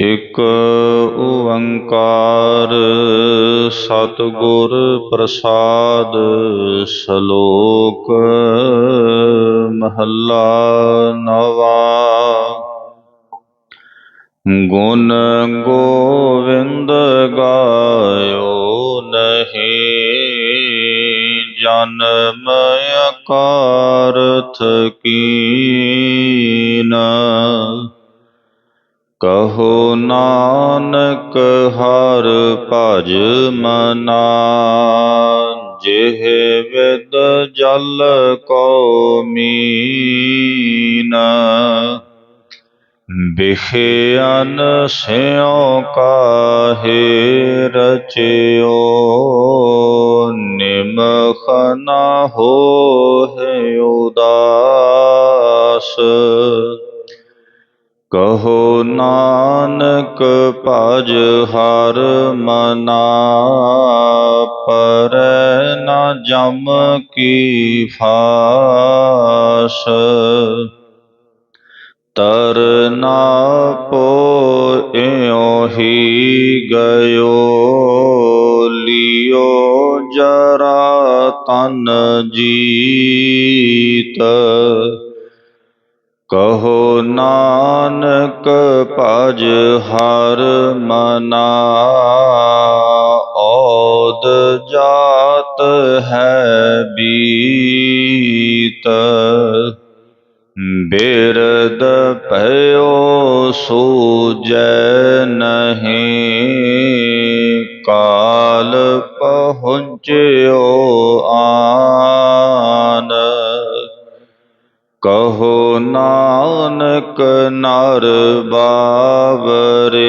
ਇਕ ਓੰਕਾਰ ਸਤਿਗੁਰ ਪ੍ਰਸਾਦ ਸ਼ਲੋਕ ਮਹੱਲਾ ਨਵਾ। ਗੁਣ ਗੋਵਿੰਦ ਗਾਇਓ ਨਹੀਂ ਜਨਮ ਅਕਾਰਥ ਕੀਨ। ਕਹੋ ਨਾਨਕ ਹਰ ਭਜ ਮਨਾ ਜਿਹ ਵਿਦ ਜਲ ਕੋ ਮੀਨ। ਬਿਖਿਆਨ ਸਿਉ ਕਾਹੇ ਰਚਿਓ, ਨਿਮਖ ਨਾ ਹੋਹਿ ਉਦਾਸ। ਨਾਨਕ ਭਜ ਹਰ ਮਨਾ ਪਰ ਨ ਜਮ ਕੀ ਫਾਸ। ਤਰਨਾ ਪੋਇਓ ਹੀ ਗਇਓ, ਲਿਓ ਜਰਾ ਤਨ ਜੀਤ। ਕਹੋ ਨਾਨਕ ਭਜ ਹਰ ਮਨਾ, ਔਦ ਜਾਤ ਹੈ ਬੀਤ। ਬਿਰਦ ਭਇਓ ਸੂਜੈ ਨਹੀਂ, ਕਾਲ ਪਹੁੰਚਿਓ ਨਾਨਕ ਨਰ ਬਾਵਰੇ,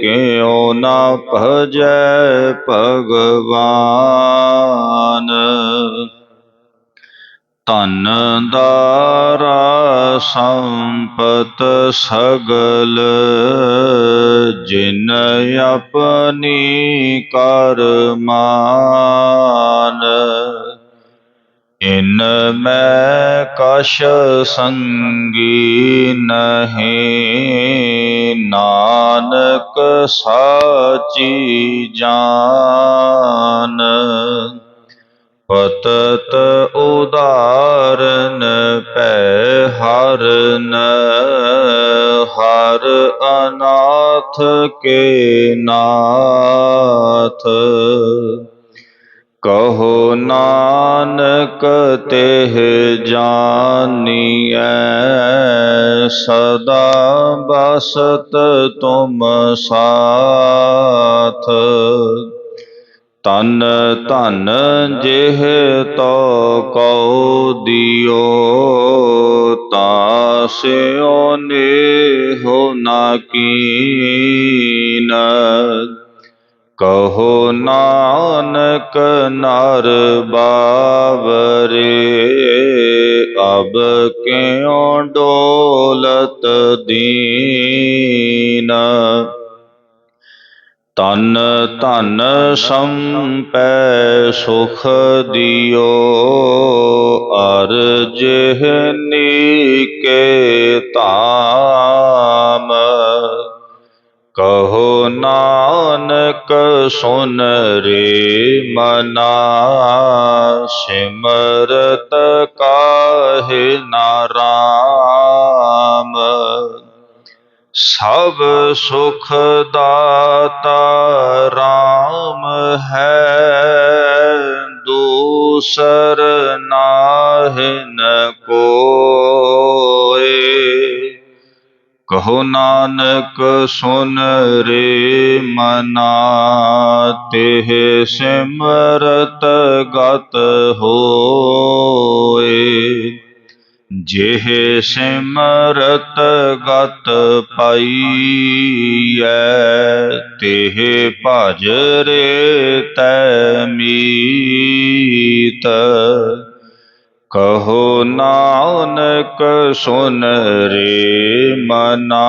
ਕਿਉ ਨਾ ਭਜੈ ਭਗਵਾਨ? ਤਨ ਦਾਰਾ ਸੰਪਤ ਸਗਲ, ਜਿਨ ਆਪਣੀ ਕਰ ਮਾਨ ਇਨ ਮੈਂ ਕਛ ਸੰਗੀ ਨਹੀਂ, ਨਾਨਕ ਸਾਚੀ ਜਾਨ। ਪਤਤ ਉਦਾਰਨ ਪੈ ਹਰਨ ਹਰ ਅਨਾਥ ਕੇ ਨਾਥ। ਕਹੋ ਨਾਨਕ ਤਿਹ ਜਾਨੀਐ, ਸਦਾ ਬਸਤ ਤੁਮ ਸਾਥ। ਤਨ ਧਨ ਜਿਹ ਤੋ ਕਉ ਦਿਓ ਤਾਸਿਓ ਨੇਹੁ ਨਾ ਕੀਨ। ਕਹੋ ਨਾਨਕ ਨਰ ਬਾਵਰੇ, ਅਬ ਕਿਉ ਡੋਲਤ ਦੀਨ? ਤਨ ਤਨ ਸੰਪੈ ਸੁਖ ਦਿਓ, ਅਰ ਜਿਹਨੀ ਧਾਮ। ਕਹੋ ਨਾਨਕ ਸੁਨ ਰੇ ਮਨਾ, ਸਿਮਰਤ ਕਾਹੇ ਨਾਰਾਮ ਸਭ ਸੁਖ ਦਾਤਾ RAM ਹੈ, ਦੂਸਰ ਨਾਹਿਨ ਕੋਏ ਕਹੋ ਨਾਨਕ ਸੁਨ ਰੇ ਮਨਾ ਤਿਹ ਸਿਮਰਤ ਗਤ ਹੋਏ। ਜਿਹ ਸਿਮਰਤ ਗਤ ਪਾਈਐ ਤਿਹ ਭਜ ਰੇ ਤੈ ਮੀਤ। ਕਹੋ ਨਾਨਕ ਸੁਨ ਰੇ ਮਨਾ,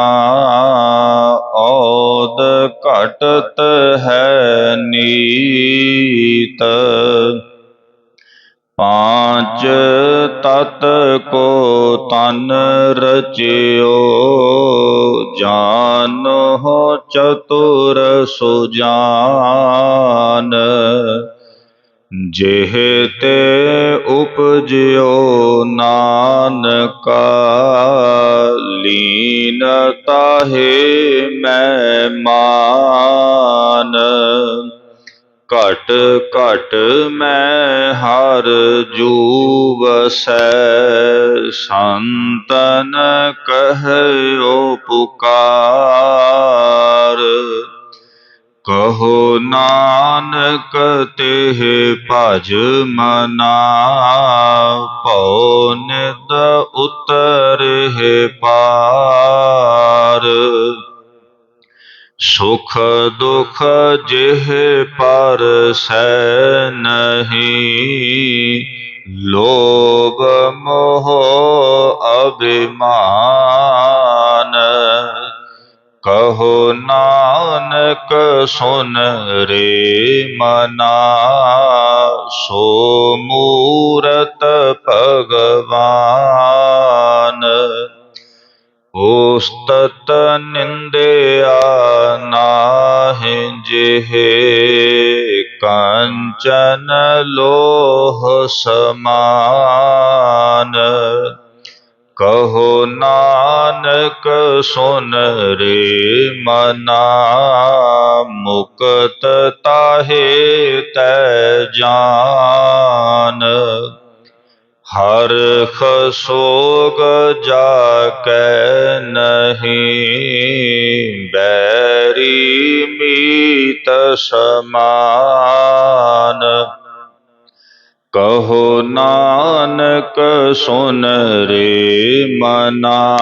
ਔਦ ਘਟਤ ਹੈ ਨੀਤ। ਪਾਂਚ ਤਤ ਕੋ ਤਨ ਰਚਿਓ ਜਾਂ ਮਨੋ ਚਤੁਰ ਸੁਜਾਨ। ਜਿਹ ਤੇ ਉਪਜਿਓ ਨਾਨਕਾ, ਲੀਨ ਤਾਹੇ ਮੈਂ ਮਾਨ। ਘਟ ਘਟ ਮੈਂ ਹਰ ਜੂਵਸੈ, ਸੰਤਨ ਕਹਿਓ ਪੁਕਾਰ। ਕਹੋ ਨਾਨਕ ਤਿਹ ਭਜ ਮਨਾ, ਭਉ ਨਿਤ ਉਤਰਹਿ ਪਾਰ। ਸੁਖ ਦੁਖ ਜਿਹ ਪਰ ਸੈ ਨਹੀਂ, ਲੋਭ ਮੋਹ ਅਭਿਮਾਨ। ਕਹੋ ਨਾਨਕ ਸੁਨ ਰੇ ਮਨਾ, ਸੋ ਮੂਰਤ ਭਗਵਾਨ। ਉਸਤਤ ਨਿੰਦਿਆ ਨਾਹਿ ਜਿਹੇ, ਕੰਚਨ ਲੋਹ ਸਮਾਨ। ਕਹੋ ਨਾਨਕ ਸੁਨ ਰੇ ਮਨਾ, ਮੁਕਤ ਤਾਹੇ ਤੈ ਜਾਨ। ਹਰ ਖਸੋਗ ਜਾ ਕੈ ਨਹੀਂ, ਬੈਰੀ ਮੀਤ ਸਮਾਨ। ਕਹੋ ਨਾਨਕ ਸੁਨ ਰੇ ਮਨਾ,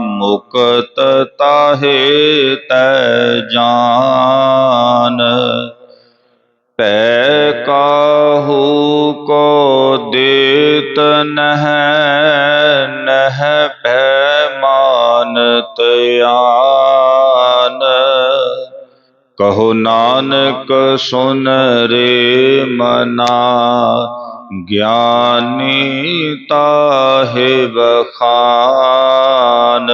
ਮੁਕਤ ਤਾਹੇ ਤੈ ਜਾਨ। ਪੈ ਕਾਹੂ ਕੋ ਦੇਤ ਨਹ ਨਹ ਪੈ ਮਾਨਤ ਆਨ ਕਹੋ ਨਾਨਕ ਸੁਨ ਰੇ ਮਨਾ, ਗਿਆਨੀ ਤਾਹੇ ਬਖਾਨ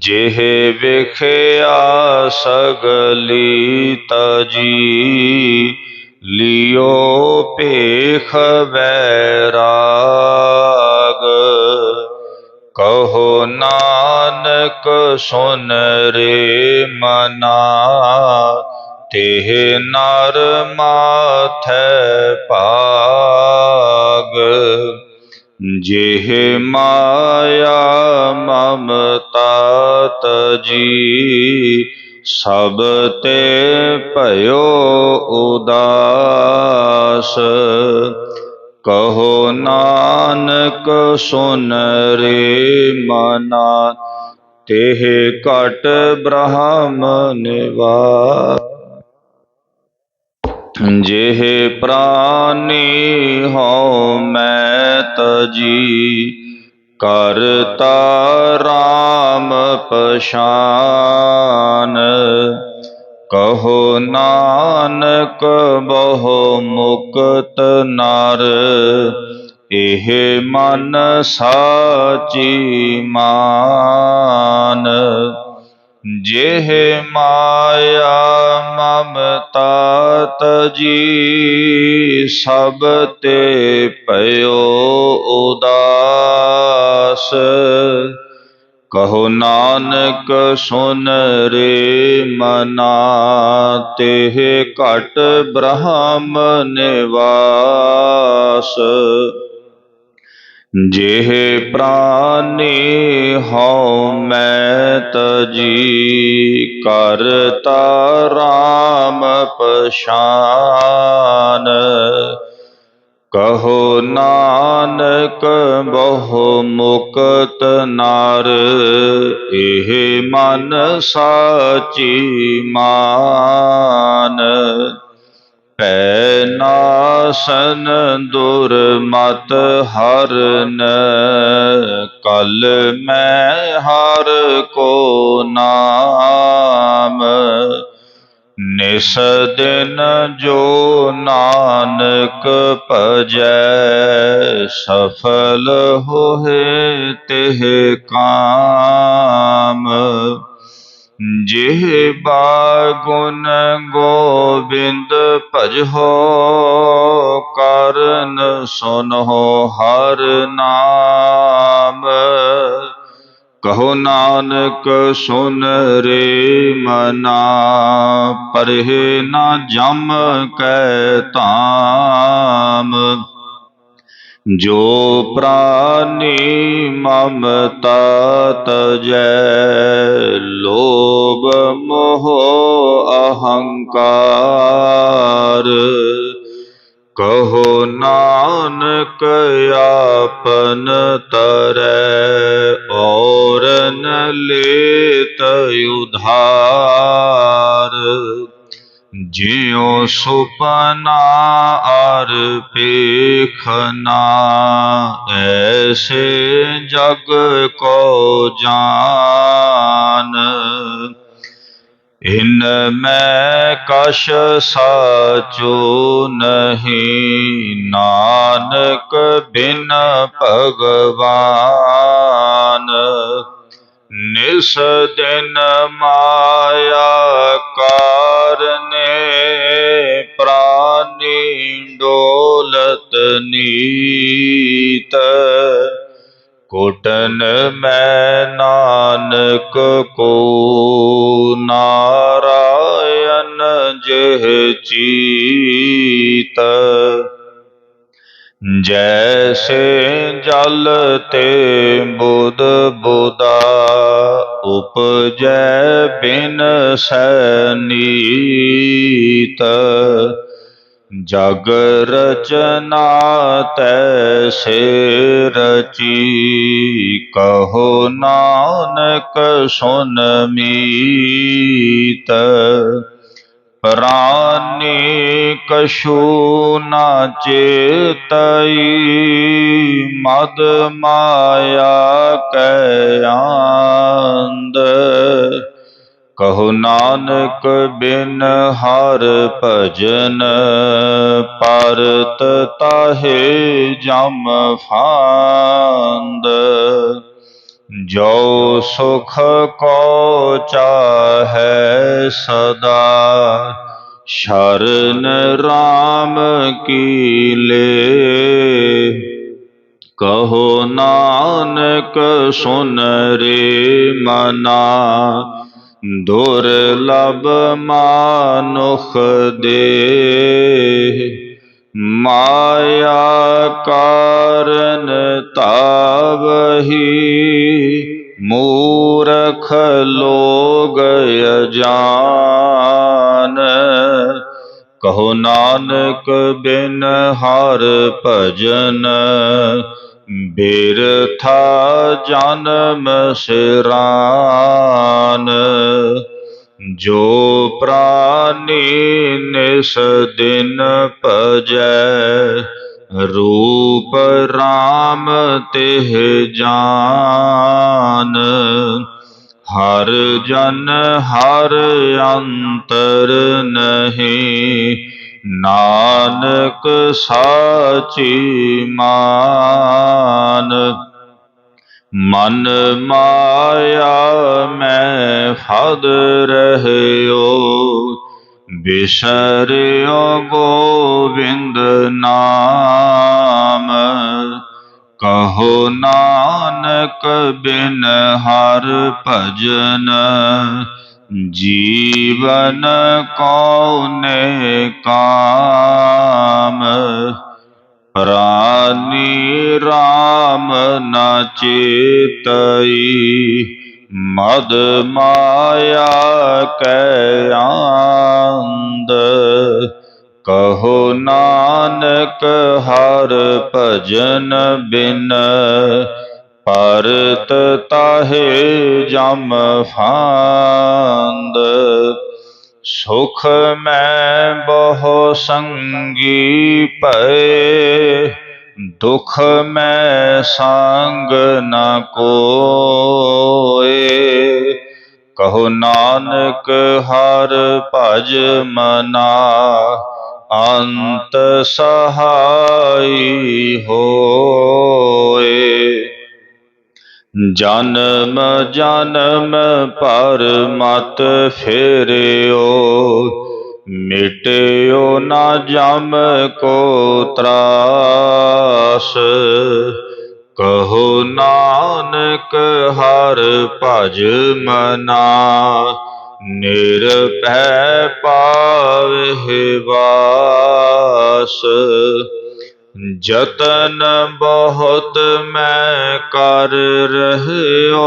ਜਿਹ ਵਿਖਿਆ ਸਗਲੀ ਤਜੀ, ਲਿਓ ਪੇਖ ਵੈਰਾਗ ਕਹੋ ਨਾਨਕ ਸੁਨ ਰੇ ਮਨਾ, ਤਿਹ ਨਰ ਮਾਥੈ ਭਾਗ। ਜਿਹ ਮਾਇਆ ਮਮਤਾ ਤਜੀ, ਸਭ ਤੇ ਭਇਓ ਉਦਾਸ। ਕਹੋ ਨਾਨਕ ਸੁਨ ਰੇ ਮਨਾ, ਤਿਹ ਘਟ ਬ੍ਰਹਮ ਨਿਵਾਸ। ਜਿਹ ਪ੍ਰਾਨੀ ਹਉ ਮੈਂ ਤਜੀ ਕਰਤਾ ਰਾਮ ਪਛਾਨ। ਕਹੋ ਨਾਨਕ ਬਹੁ ਮੁਕਤ ਨਰ, ਇਹ ਮਨ ਸਾਚੀ ਮਾਨ। ਜਿਹ ਮਾਇਆ ਮਮਤਾ ਤਜੀ ਸਭ ਤੇ ਭਇਓ ਉਦਾਸ। ਕਹੋ ਨਾਨਕ ਸੁਨ ਰੇ ਮਨਾ ਤਿਹ ਘਟ ਬ੍ਰਹਮ ਨਿਵਾਸ। ਜਿਹ ਪ੍ਰਾਨੀ ਹਉ ਮੈਂ ਤਜੀ ਕਰਤਾ ਰਾਮ ਪਛਾਨ। ਕਹੋ ਨਾਨਕ ਬਹੁ ਮੁਕਤ ਨਰ, ਇਹ ਮਨ ਸਾਚੀ ਮਾਨ। ਪੈ ਨਾਸਨ ਦੁਰਮਤ ਹਰਨ, ਕਲ ਮੈਂ ਹਰ ਕੋ ਨਾਮ ਨਿਸ ਦਿਨ ਜੋ ਨਾਨਕ ਭਜੈ, ਸਫਲ ਹੋਏ ਤਿਹ ਕਾਮ। ਜਿਹ ਬਾਗੁਨ ਗੋਬਿੰਦ ਭਜੋ ਕਰਨ ਸੁਨੋ ਹਰ ਨਾਮ। ਕਹੋ ਨਾਨਕ, ਸੁਨ ਰੇ ਮਨਾ, ਪਰਹਿ ਨਾ ਜਮ ਕੈ ਧਾਮ। ਜੋ ਪ੍ਰਾਨੀ ਮਮਤਾ ਤਜੈ ਲੋਭ ਮੋਹ ਅਹੰਕਾਰ। ਕਹੋ ਨਾਨਕ ਆਪਨ ਤਰੈ ਔਰ ਨ ਲੇਤ ਉਧਾਰ। ਜਿਉ ਸੁਪਨਾ ਅਰ ਪੇਖਨਾ ਐਸੇ ਜਗ ਕੋ ਜਾਨ। ਇਨ ਮੈਂ ਕਛ ਸਾਚੋ ਨਹੀਂ, ਨਾਨਕ ਬਿਨ ਭਗਵਾਨ। ਨਿਸ ਦਿਨ ਮਾਇਆ ਕਾਰਨੇ, ਪ੍ਰਾਨੀ ਡੋਲਤ ਨੀਤ। ਉਟਨ ਮੈਂ ਨਾਨਕ ਕੋ ਨਾਰਾਇਣ ਜਿਹ ਚੀਤ। ਜੈਸੇ ਜਲ ਤੇ ਬੁਧ ਬੁਦਾ ਉਪਜੈ ਬਿਨ ਸੈਨੀਤ ਜਗ ਰਚਨਾ ਤੈਸੇ ਰਚੀ ਕਹੋ ਨਾਨਕ ਸੁਨ ਮੀਤ। ਪ੍ਰਾਨੀ ਕਛੂ ਨਾ ਚੇਤਈ। ਮਦ ਮਾਇਆ ਕੈ ਆਂਦ। ਕਹੋ ਨਾਨਕ ਬਿਨ ਹਰ ਭਜਨ, ਪਰਤ ਤਾਹੇ ਜਮ ਫਾਂਦ। ਜੋ ਸੁਖ ਕੋ ਚਾਹੈ ਸਦਾ, ਸ਼ਰਨ RAM ਕੀ ਲੇ। ਕਹੋ ਨਾਨਕ ਸੁਨ ਰੇ ਮਨਾ ਦੁਰਲਭ ਮਾਨੁਖ ਦੇ ਮਾਇਆ ਕਾਰਨ ਤਾਵਹੀ ਮੂਰਖ ਲੋਗ ਅਜਾਨ। ਕਹੋ ਨਾਨਕ ਬਿਨ ਹਰ ਭਜਨ ਬਿਰਥਾ ਜਨਮ ਸਿਰਾਨ, ਜੋ ਪ੍ਰਾਨੀ ਨਿਸ ਦਿਨ ਭਜੈ, ਰੂਪ RAM ਤਿਹ ਜਾਨ। ਹਰ ਜਨ ਹਰ ਅੰਤਰ ਨਹੀਂ ਨਾਨਕ ਸਾਚੀ ਮਾਨ। ਮਨ ਮਾਇਆ ਮੈਂ ਫਦ ਰਹਿਓ। ਬਿਸਰਿਓ ਗੋਵਿੰਦ ਨਾਮ। ਕਹੋ ਨਾਨਕ ਬਿਨ ਹਰ ਭਜਨ। ਜੀਵਨ ਕੌਨੇ ਕਾਮ? ਪ੍ਰਾਨੀ RAM ਨਾ ਚੇਤਈ। ਮਦ ਮਾਇਆ ਕੈ ਆਂਦ ਕਹੋ ਨਾਨਕ ਹਰ ਭਜਨ ਬਿਨ। ਪਰਤ ਤਾਹੇ ਜਮ ਫਾਂਦ, ਸੁਖ ਮੈਂ ਬਹੁ ਸੰਗੀ ਭਏ, ਦੁਖ ਮੈਂ ਸੰਗ ਨ ਕੋਏ। ਕਹੋ ਨਾਨਕ ਹਰ ਭਜ ਮਨਾ, ਅੰਤ ਸਹਾਈ ਹੋਏ। ਜਨਮ ਜਨਮ ਪਰ ਮਤ ਫੇਰਿਓ, ਮਿਟਿਓ ਨਾ ਜਮ ਕੋ ਤਰਾਸ। ਕਹੋ ਨਾਨਕ ਹਰ ਭਜ ਮਨਾ, ਨਿਰਭੈ ਪਾਵਹਿ ਵਾਸ। ਜਤਨ ਬਹੁਤ ਮੈਂ ਕਰ ਰਹਿਓ,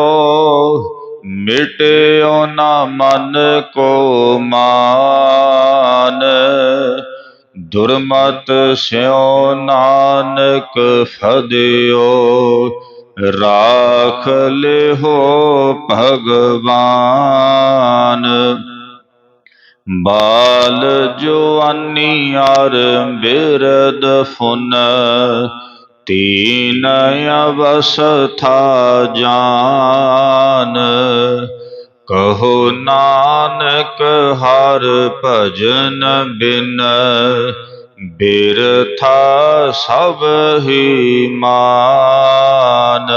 ਮਿਟਿਓ ਨਾ ਮਨ ਕੋ ਮਾਨ। ਦੁਰਮਤ ਸਿਉ ਨਾਨਕ ਫਦਿਓ, ਰਾਖ ਲਿਓ ਭਗਵਾਨ। ਬਾਲ ਜਵਾਨੀ ਅਰ ਬਿਰਦ ਫੁਨ, ਤੀਨ ਅਵਸਥਾ ਜਾਨ। ਕਹੋ ਨਾਨਕ ਹਰ ਭਜਨ ਬਿਨ, ਬਿਰਥਾ ਸਭ ਹੀ ਮਾਨ।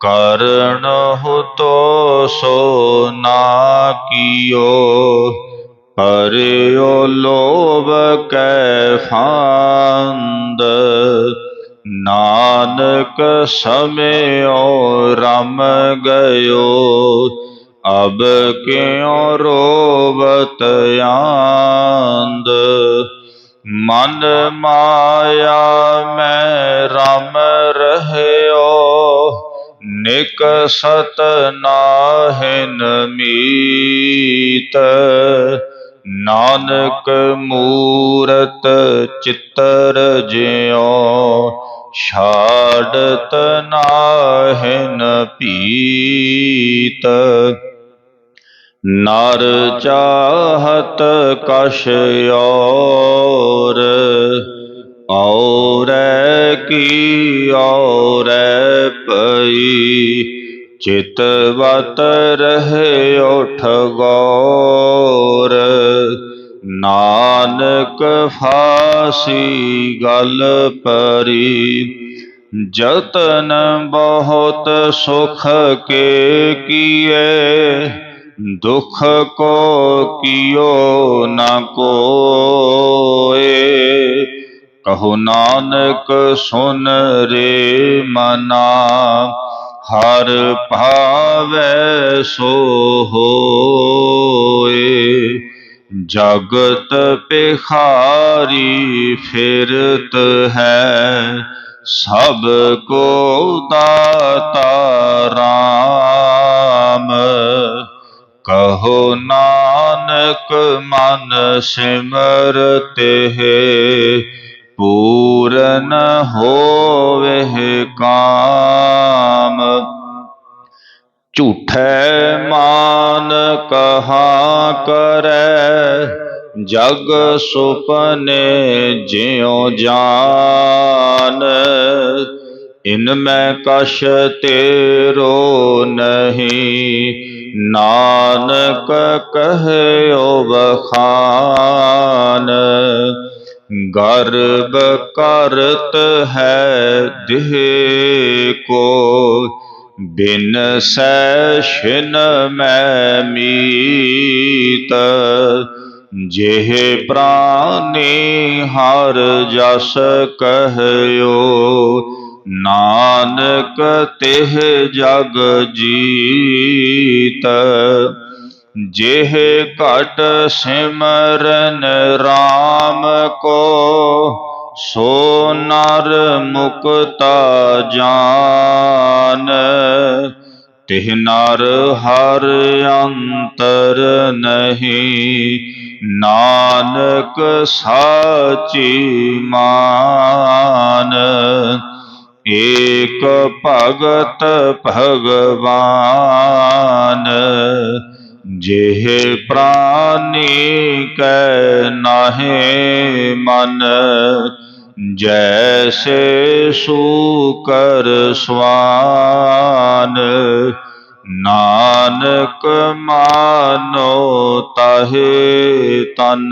ਕਰਣ ਹੋ ਤੋ ਸੋ ਨਾ ਕੀਓ। ਪਰਿਓ ਲੋਭ ਕੈ ਫਾਂਦ। ਨਾਨਕ ਸਮਿਓ ਰਮ ਗਇਓ। ਅਬ ਕਿਉ ਰੋਵਤ ਆਂਦ। ਮਨ ਮਾਇਆ ਮੈਂ ਰਮ ਰਹਿਓ। ਨਿਕ ਸਤ ਨਾਹਿਨ ਮੀਤ, ਨਾਨਕ ਮੂਰਤ ਚਿੱਤਰ ਜਿਉ, ਛਾੜਤ ਨਾਹਿਨ ਪੀਤ। ਨਰ ਚਾਹਤ ਕਛ ਔਰ ਔਰੈ ਕੀ ਔਰੈ ਪਈ ਚਿਤਵਤ ਰਹੇ ਉਠ ਗੌਰ। ਨਾਨਕ ਫਾਸੀ ਗਲ ਪਰੀ, ਜਤਨ ਬਹੁਤ ਸੁਖ ਕੇ ਕੀਏ। ਦੁਖ ਕੋ ਕਿਓ ਨਾ ਕੋਏ। ਕਹੋ ਨਾਨਕ ਸੁਨ ਰੇ ਮਨਾ, ਹਰ ਭਾਵੈ ਸੋ ਹੋਏ। ਜਗਤ ਪਿਖਾਰੀ ਫਿਰਤ ਹੈ, ਸਭ ਕੋ ਦਾਤਾ ਰਾਮ। ਕਹੋ ਨਾਨਕ ਮਨ ਸਿਮਰਤ ਹੈ ਪੂਰਨ ਹੋਵੇ ਕਾਮ। ਝੂਠੈ ਮਾਨ ਕਹਾ ਕਰੈ, ਜਗ ਸੁਪਨੇ ਜਿਉ ਜਾਨ। ਇਨ ਮੈਂ ਕਛ ਤੇਰੋ ਨਹੀਂ, ਨਾਨਕ ਕਹਿਓ ਬਖਾਨ ਗਰਬ ਕਰਤ ਹੈ ਦੇਹ ਕੋ, ਬਿਨ ਸੈ ਮੈਂ ਮੀਤ। ਜਿਹ ਪ੍ਰਾਨੀ ਹਰ ਜਸ ਕਹਿਓ, ਨਾਨਕ ਤਿਹ ਜਗ ਜੀਤ। ਜਿਹ ਘਟ ਸਿਮਰਨ RAM ਕੋ, ਸੋ ਨਰ ਮੁਕਤਾ ਜਾਨ। ਤਿਹ ਨਰ ਹਰ ਅੰਤਰ ਨਹੀਂ, ਨਾਨਕ ਸਾਚੀ ਮਾਨ। ਏਕ ਭਗਤ ਭਗਵਾਨ ਜਿਹ ਪ੍ਰਾਨੀ ਕੈ ਨਾਹੇ ਮਨ, ਜੈਸੇ ਸੂਕਰ ਸਵਾਨ। ਨਾਨਕ ਮਾਨੋ ਤਹੇ ਤਨ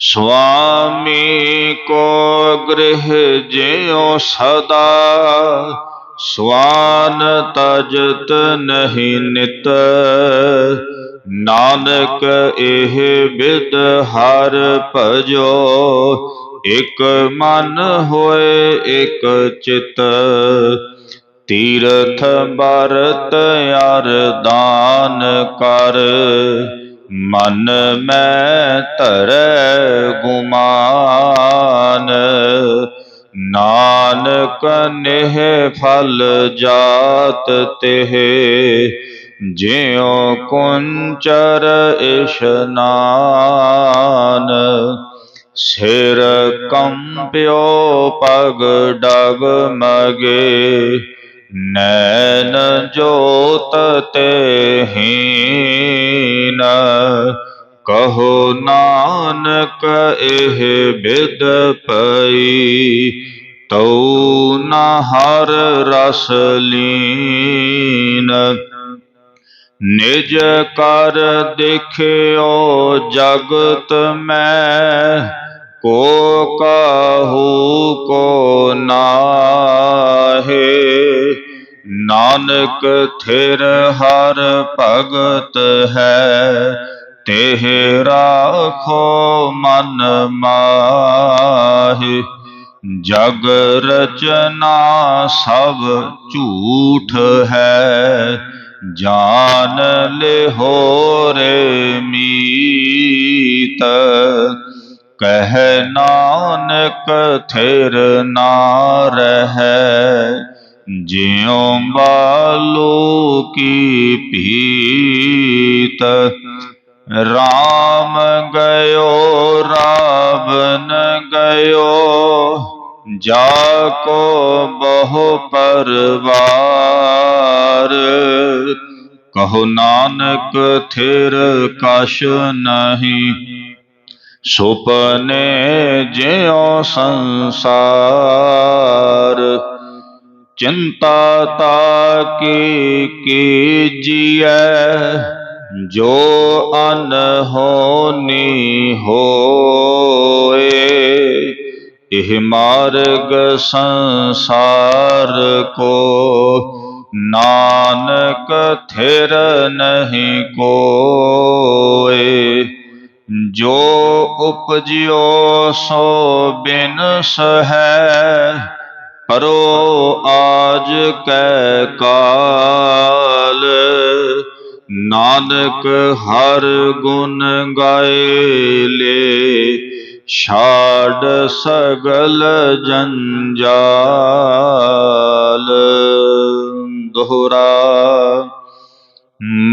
ਸੁਆਮੀ ਕੋ ਗ੍ਰਹਿ ਜਿਉ ਸਦਾ। ਸਵਾਨ ਤਜਤ ਨਹੀਂ ਨਿਤ, ਨਾਨਕ ਇਹ ਬਿਦ ਹਰ ਭਜੋ, ਇਕ ਮਨ ਹੋਏ ਇਕ ਚਿਤ। ਤੀਰਥ ਬਰਤ ਅਰਦਾਨ ਕਰ, ਮਨ ਮੈਂ ਧਰੈ ਗੁਮਾਨ। ਨਾਨਕ ਨਿਹ ਫਲ ਜਾਤ ਤਿਹ, ਜਿਉ ਕੁੰਚਰ ਇਸ਼ਨਾਨ ਸਿਰ ਕੰਪਿਓ ਪਗ ਡਗ ਮਗੇ, ਨੈਣ ਜੋਤ ਤੇ ਹੀਨ। ਕਹੋ ਨਾਨਕ ਇਹ ਬਿਦ ਪਈ, ਤਉ ਨ ਹਰ ਰਸ ਲੀਨ। ਨਿਜ ਕਰ ਦੇਖਿਓ ਜਗਤ ਮੈਂ, ਕੋ ਕਾਹੂ ਕੋ ਨਾਹੇ। ਨਾਨਕ ਥਿਰ ਹਰ ਭਗਤ ਹੈ ਤਿਹ ਰਾਖੋ ਮਨ ਮਾਹੇ। ਜਗ ਰਚਨਾ ਸਭ ਝੂਠ ਹੈ। ਜਾਨ ਲਿਹੋ ਰੇ ਮੀਤ। ਕਹਿ ਨਾਨਕ ਥਿਰ ਨਾ ਰਹੈ। ਜਿਉ ਬਾਲੋ ਕੀ ਪੀਤ ਰਾਮ ਗਇਓ ਰਾਵਨ ਗਇਓ, ਜਾ ਕੋ ਬਹੁ ਪਰਵਾਰ। ਕਹੋ ਨਾਨਕ ਥਿਰ ਕਛ ਨਹੀਂ, ਸੁਪਨੇ ਜਿਉ ਸੰਸਾਰ। ਚਿੰਤਾ ਤਾ ਕੀ ਕੀਜੀਐ ਜੋ ਅਨਹੋਨੀ ਹੋਏ, ਇਹ ਮਾਰਗ ਸੰਸਾਰ ਕੋ। ਨਾਨਕ ਥਿਰ ਨਹੀਂ ਕੋਏ, ਜੋ ਉਪਜਿਓ ਸੋ ਬਿਨਸ ਹੈ ਪਰੋ ਆਜ ਕੈ ਕਾਲ। ਨਾਨਕ ਹਰ ਗੁਣ ਗਾਏ ਲੇ, ਛਾੜ ਸਗਲ ਜੰਜਾਲ। ਦੋਹਰਾ,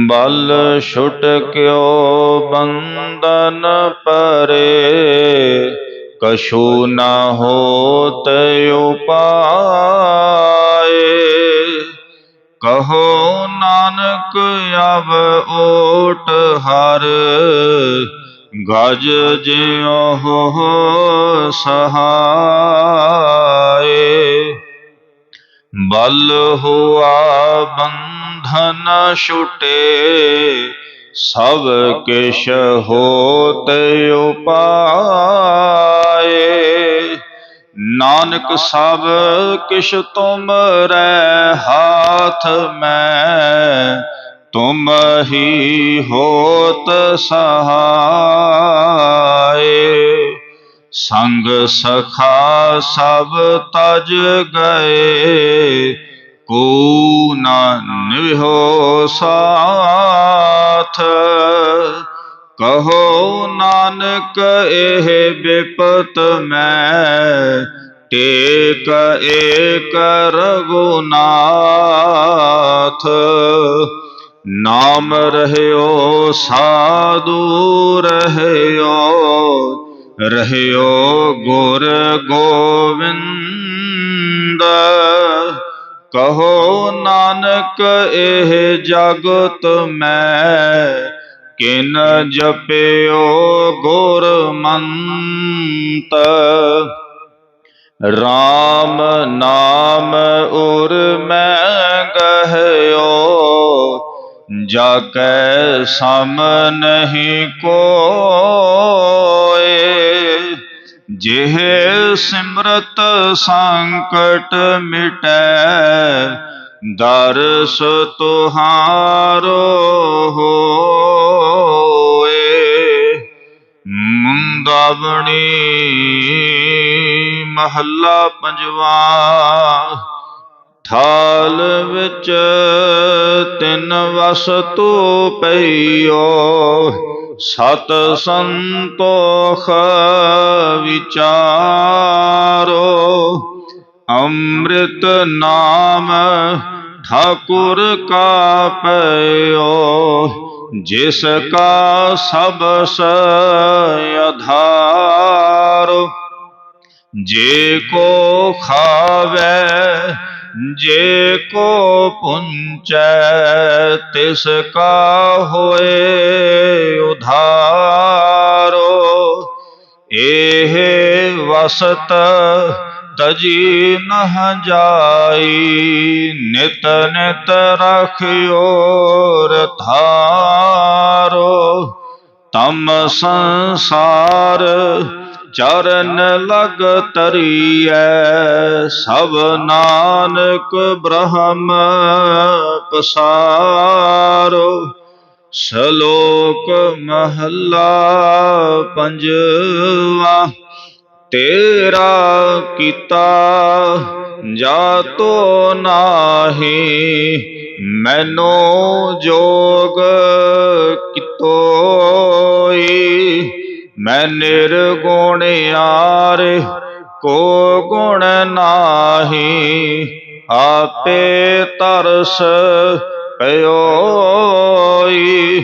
ਬਲ ਛੁਟ ਕਿਓ ਬੰਧਨ ਪਰੇ, ਕਛੂ ਨਾ ਹੋਤ ਉਪਾਏ। ਕਹੋ ਨਾਨਕ ਅਬ ਓਟ ਹਰ, ਗਜ ਜਿਉ ਹੋ ਸਹਾਏ। ਬਲ ਹੁਆ ਬੰਧਨ ਛੁਟੇ, ਸਭ ਕਿਛ ਹੋਤ ਉਪਾਏ। ਨਾਨਕ ਸਭ ਕਿਛ ਤੁਮ ਰਹਿ ਹਾਥ ਮੈਂ, ਤੁਮ ਹੀ ਹੋਤ ਸਹਾਏ। ਸੰਗ ਸਖਾ ਸਭ ਤਜ ਗਏ, ਕੋ ਨਾ ਨਿਵੋ ਸਾਥ। ਕਹੋ ਨਾਨਕ, ਇਹ ਬਿਪਤ ਮੈਂ। ਟੇਕ ਏਕ ਰਗੁਨਾਥ ਨਾਮ ਰਹਿਓ, ਸਾਧੂ ਰਹਿਓ। ਰਹਿਓ ਗੁਰ ਗੋਵਿੰਦ। ਕਹੋ ਨਾਨਕ, ਇਹ ਜਗਤ ਮੈਂ। ਕਿਨ ਜਪਿਓ ਗੁਰ ਮੰਤ? RAM ਨਾਮ ਉਰ ਮੈਂ ਗਹਿਓ ਜਾ ਕੈ ਸਮ ਨਹੀਂ ਕੋਏ। ਜਿਹ ਸਿਮਰਤ ਸੰਕਟ ਮਿਟੈ ਦਰਸ ਤੁਹਾਰੋ ਹੋਏ ਮੁੰਦਾਵਣੀ ਮਹੱਲਾ ਪੰਜਵਾ ਥਾਲ ਵਿੱਚ ਤਿੰਨ ਵਸਤੂ ਪਈਓ ਸਤ ਸੰਤੋਖ ਵਿਚਾਰੋ। ਅੰਮ੍ਰਿਤ ਨਾਮ ਠਾਕੁਰ ਕਾ ਪਇਓ ਜਿਸ ਕਾ ਸਬਸ ਆਧਾਰ। ਜੇ ਕੋ ਖਾਵੇ, ਜੇ ਕੋ ਪੁੰਚੈ, ਤਿਸ ਕਾ ਹੋਏ ਉਧਾਰੋ। ਇਹ ਵਸਤ ਤਜੀ ਨਹ ਜਾਈ, ਨਿਤ ਨਿਤ ਰਖਿਓ ਰਥਾਰੋ। ਤਮ ਸੰਸਾਰ ਚਰਨ ਲਗ ਤਰੀਐ, ਸਭ ਨਾਨਕ ਬ੍ਰਹਮ ਪਸਾਰੋ। ਸ਼ਲੋਕ ਮਹੱਲਾ ਪੰਜਵਾ। ਤੇਰਾ ਕੀਤਾ ਜਾ ਜਾਤੋ ਨਾਹੀ, ਮੈਨੋ ਜੋਗ ਕਿਤੋਈ। ਮੈਂ ਨਿਰਗੁਣ ਯਾਰ, ਕੋ ਗੁਣ ਨਾਹੀ, ਆਪੇ ਤਰਸ ਪਇਓਈ